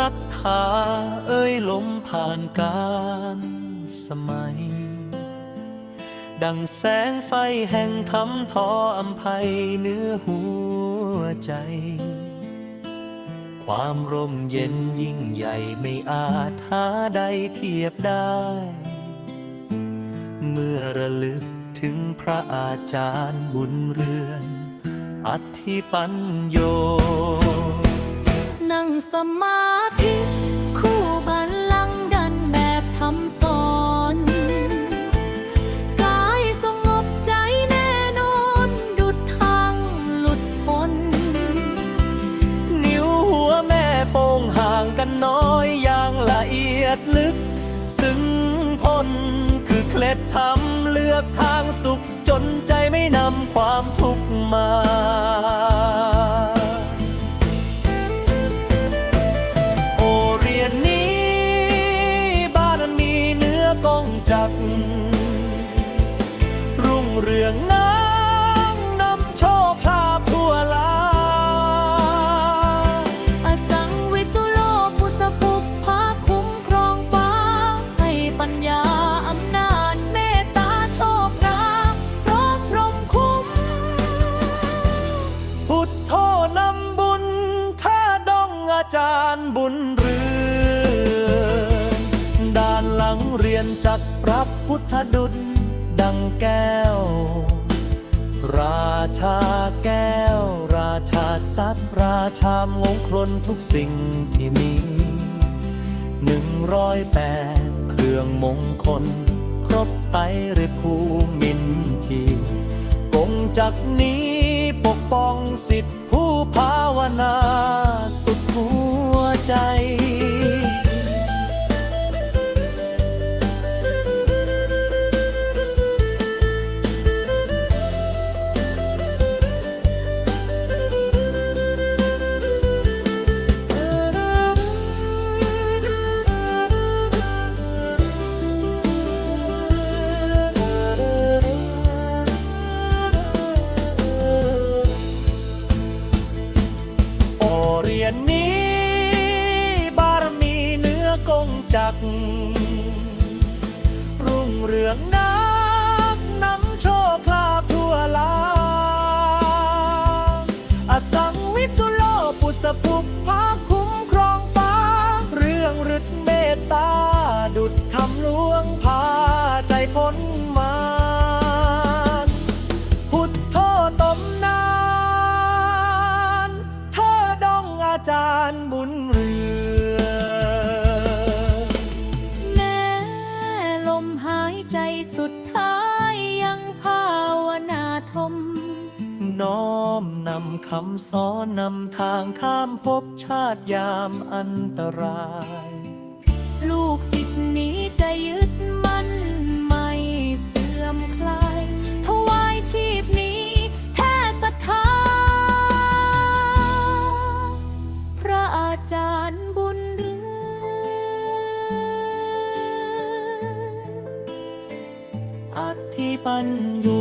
รัทธาเอ้ยลมผ่านการสมัย ดังแสงไฟแห่งทำทออำภัยเนื้อหัวใจ ความร่มเย็นยิ่งใหญ่ไม่อาจหาใดเทียบได้ เมื่อระลึกถึงพระอาจารย์บุญเรือน อธิปัญโย นั่งสมา ดลึก ซึ้งพ้นคือเคล็ดทำเลือกทางสุขจนใจไม่นำความทุกข์มาโอเรียนนี้บ้านมีเนื้อกองจักรุ่งเรืองน้ำ จารย์บุญเรือนด้านหลังเรียนจักรพระพุทธดุจดังแก้ว ราชาแก้ว ราชาทรัพย์ราชามงคลทุกสิ่งที่มีหนึ่งร้อยแปดเครื่องมงคล ครบไตริภูมินทีกงจักรนี้ปกป้องสิทธิผู้ภาวนา ใจโอ จัก รุ่งเรืองนักนำโชคลาภทั่วลาอสังวิสุโลปุสภุพภาคุ้มครองฟ้า เรื่องฤทธิเมตตา ดุดคำลวงพาใจพ้นมารพุทโธตมนาน เธอดองอาจารย์บุญ ทม น้อมนำคำสอนนำทางข้ามภพชาติยามอันตราย ลูกศิษย์นี้จะยึดมั่นไม่เสื่อมคลาย ถวายชีพนี้แท้ศรัทธา พระอาจารย์บุญเรือนอธิปัญญู